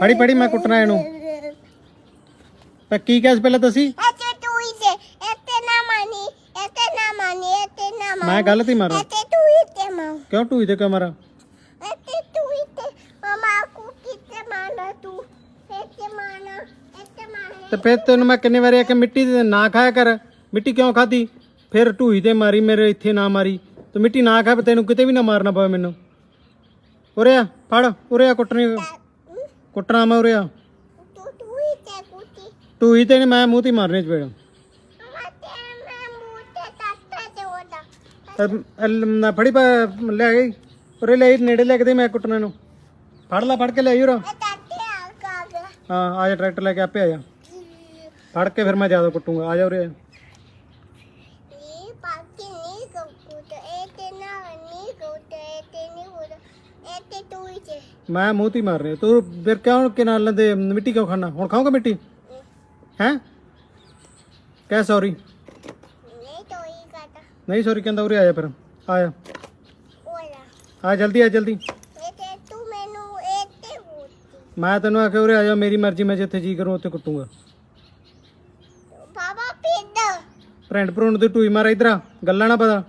ਫੜੀ ਫੜੀ ਮੈਂ ਕੁੱਟਣਾ ਇਹਨੂੰ। ਤਾਂ ਕੀ ਕਹਿਸ ਪਹਿਲਾਂ ਤੁਸੀਂ? ਇੱਥੇ ਤੂੰ ਹੀ ਤੇ ਇੱਥੇ ਨਾ ਮਾਨੀ ਇੱਥੇ ਨਾ ਮਾਨੀ ਇੱਥੇ ਨਾ ਮਾਨੀ। ਮੈਂ ਗਲਤ ਹੀ ਮਾਰਾਂ। ਇੱਥੇ ਤੂੰ ਹੀ ਤੇ ਮਾਂ। ਕਿਉਂ ਢੂਈ ਤੇ ਕਿਉਂ ਮਾਰਾਂ? ਇੱਥੇ ਤੂੰ ਹੀ ਤੇ ਮਮਾ ਕੋ ਕਿਤੇ ਮਾਨਾ ਤੂੰ। ਇੱਥੇ ਮਾਨਾ ਇੱਥੇ ਮਾਨਾ ਤੇ ਫਿਰ ਤੈਨੂੰ ਮੈਂ ਕਿੰਨੇ ਵਾਰੀ ਆਖਿਆ ਮਿੱਟੀ ਦੇ ਨਾ ਖਾਇਆ ਕਰ। ਮਿੱਟੀ ਕਿਉਂ ਖਾਦੀ ਫਿਰ ਢੂਈ ਤੇ ਮਾਰੀ ਮੇਰੇ ਇੱਥੇ ਨਾ ਮਾਰੀ। ਤੂੰ ਮਿੱਟੀ ਨਾ ਖਾ ਤੈਨੂੰ ਕਿਤੇ ਵੀ ਨਾ ਮਾਰਨਾ ਪਵੇ ਮੈਨੂੰ। ਉਰੇ ਆ ਫੜ ਉਰੇ ਆ ਕੁੱਟਣੀ। ਕੁੱਟਣਾ ਮੈਂ ਉਰੇ ਆ। ਤੂੰ ਤੂੰ ਹੀ ਤੇ ਕੁੱਤੀ ਢੂਈ ਤੇ ਨੀ ਮੈਂ ਮੂੰਹ ਤੇ ਹੀ ਮਾਰਨੇ ਚਪੇੜ। ਮਮਾ ਤੇ ਮੈਂ ਮੂੰਹ ਤੇ ਤੱਤਾ ਤੇ ਉਹਦਾ। ਨਾ ਫੜੀ ਪਾ- ਲੈ ਗਈ ਉਰੇ ਲੈ ਆਈ, ਨੇੜੇ ਲੈ ਕੇ ਦੇ ਮੈਂ ਕੁੱਟਣਾ ਨੂੰ। ਫੜ ਲੈ ਫੜ ਕੇ ਲੈ ਆਈ ਉਰਾ। ਆ ਕਾ ਗਿਆ। ਹਾਂ ਆ ਜਾ ਟਰੈਕਟਰ ਲੈ ਕੇ ਆਪੇ ਆ ਜਾ। ਫੜ ਕੇ ਫਿਰ ਮੈਂ ਜ਼ਿਆਦਾ ਕੁੱਟੂਗਾ। ਆ ਜਾ ਉਰੇ। ਨੀ ਪਾਕੀ ਨੀ ਕੁੱਤ ਇਹ ਤੇ ਨਾ ਮੂੰਹ ਤੇ ਹੀ ਮਾਰ ਰਿਹਾ। ਤੂੰ ਫਿਰ ਕਿਉਂ ਕਿ ਨਾਲ ਲੈਂਦੇ ਮਿੱਟੀ ਕਿਉਂ ਖਾਣਾ? ਹੁਣ ਖਾਓਗਾ ਮਿੱਟੀ? ਹੈ? ਕਹਿ ਸੌਰੀ ਨਹੀਂ ਸੌਰੀ ਕਹਿੰਦਾ ਉਰੇ ਆ ਜਾ ਫਿਰ। ਆ ਜਾ। ਉਹਲਾ ਆ। ਜਲਦੀ ਆ ਜਲਦੀ। ਮੈਂ ਤੈਨੂੰ ਆਖਿਆ ਉਰੇ ਆ ਜਾ ਮੇਰੀ ਮਰਜ਼ੀ ਮੈਂ ਜਿੱਥੇ ਜੀ ਕਰੂੰ ਉੱਥੇ ਕੁੱਟੂਗਾ। ਬਾਬਾ ਪਿੱਦ ਫਰੈਂਡ ਭਰੂਣ ਦੀ ਟੂਈ ਮਾਰ ਇਧਰ ਆ ਗੱਲਾਂ ਨਾ ਪਤਾ।